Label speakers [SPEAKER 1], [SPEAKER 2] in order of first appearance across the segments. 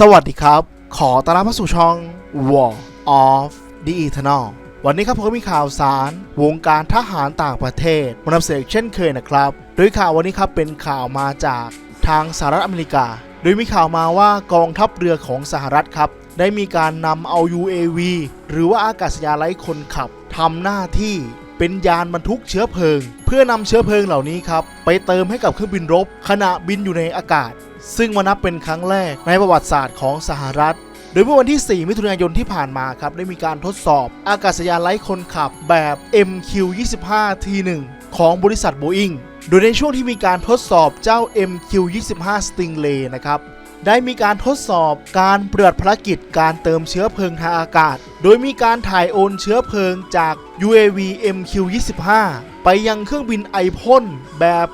[SPEAKER 1] สวัสดีครับ ขอต้อนรับเข้าสู่ช่อง War of the Eternal วันนี้ครับผมก็มีข่าวสาร วงการทหารต่างประเทศมานำเสนออีกเช่นเคยนะครับ โดยข่าววันนี้ครับเป็นข่าวมาจากทางสหรัฐอเมริกา โดยมีข่าวมาว่ากองทัพเรือของสหรัฐครับ ได้มีการนำเอา UAV หรือว่าอากาศยานไร้คนขับทำหน้าที่ เป็นยานบรรทุกเชื้อเพลิง เพื่อนำเชื้อเพลิงเหล่านี้ครับไปเติมให้กับเครื่องบินรบ ขณะบินอยู่ในอากาศ ซึ่งมานับเป็นครั้งแรกในประวัติศาสตร์ของสหรัฐโดยเมื่อวันที่ 4 มิถุนายนที่ผ่านมาครับได้มีการทดสอบ อากาศยานไร้คนขับแบบ MQ-25 T1 ของบริษัทโบอิงโดยในช่วงที่มีการทดสอบเจ้า MQ-25 Stingray นะครับ ได้มีการทดสอบการเปฏิบัติภารกิจการเติมเชื้อเพลิงทางอากาศ โดยมีการถ่ายโอนเชื้อเพลิงจาก UAV MQ-25 ไปยังเครื่องบินไอพ่นแบบ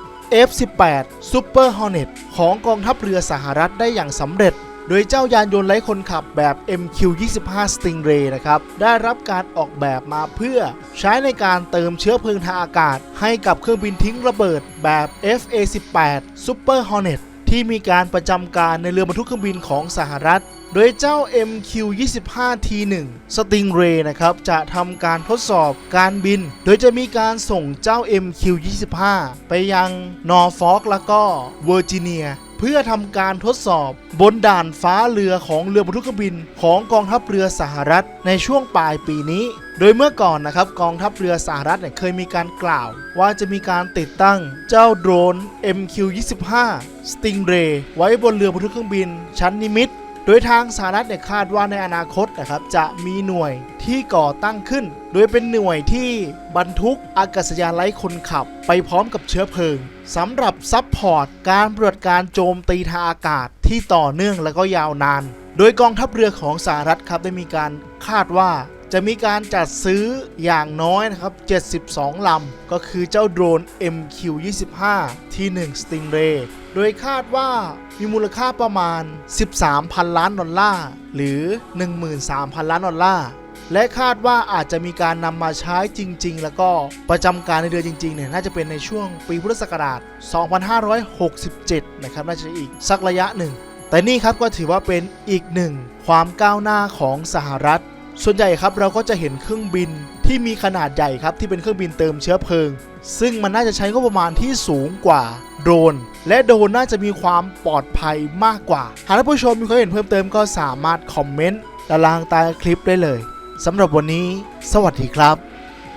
[SPEAKER 1] F-18 Super Hornet ของกองทัพเรือสหรัฐได้อย่างสำเร็จ โดยเจ้ายานยนต์ไร้คนขับแบบ MQ-25 Stingray นะครับ ได้รับการออกแบบมาเพื่อใช้ในการเติมเชื้อเพลิงทางอากาศ ให้กับเครื่องบินทิ้งระเบิดแบบ FA-18 Super Hornet ที่มีการประจำการในเรือบรรทุกเครื่องบินของสหรัฐ โดยเจ้า MQ-25T1 Stingray นะครับจะทำการทดสอบการบิน โดยจะมีการส่งเจ้า MQ-25 ไปยังนอร์ฟอกแล้วก็เวอร์จิเนีย พื่อทำการทดสอบบนด่านฟ้าเรือของเรือบรรทุกเครื่องบิน ของกองทัพเรือสหรัฐในช่วงปลายปีนี้ โดยเมื่อก่อนนะครับกองทัพเรือสหรัฐเนี่ยเคยมีการกล่าว ว่าจะมีการติดตั้งเจ้าโดรน MQ-25 Stingray ไว้บนเรือบรรทุกเครื่องบิน ชั้นนิมิต โดยทางสหรัฐเนี่ยคาดว่าในอนาคตนะครับจะมีหน่วยที่ก่อตั้งขึ้น โดยเป็นหน่วยที่บรรทุกอากาศยานไร้คนขับ ไปพร้อมกับเชื้อเพลิงสำหรับซัพพอร์ตการปฏิบัติการโจมตีทางอากาศที่ต่อเนื่องและก็ยาวนาน โดยกองทัพเรือของสหรัฐครับได้มีการคาดว่า จะมีการจัดซื้ออย่างน้อยนะครับ 72 ลำ ก็คือเจ้าโดรน MQ-25 T1 Stingray โดยคาดว่ามีมูลค่าประมาณ 13,000 ล้านดอลลาร์ หรือ 13,000 ล้านดอลลาร์ และคาดว่าอาจจะมีการนำมาใช้จริง ๆ แล้วก็ประจำการในเรือนจริง ๆ เนี่ย น่าจะเป็นในช่วงปีพุทธศักราช 2567 นะครับ น่าจะอีกสักระยะหนึ่ง แต่นี่ครับก็ถือว่าเป็นอีกหนึ่งความก้าวหน้าของสหรัฐ ส่วนใหญ่ครับเราก็จะเห็นเครื่องบินที่มีขนาดใหญ่ครับที่เป็นเครื่องบินเติมเชื้อเพลิง ซึ่งมันน่าจะใช้งบประมาณที่สูงกว่าโดรน และโดรนน่าจะมีความปลอดภัยมากกว่า หากท่านผู้ชมมีความเห็นเพิ่มเติมก็สามารถคอมเมนต์ด้านล่างใต้คลิปได้เลยสำหรับวันนี้ สวัสดีครับ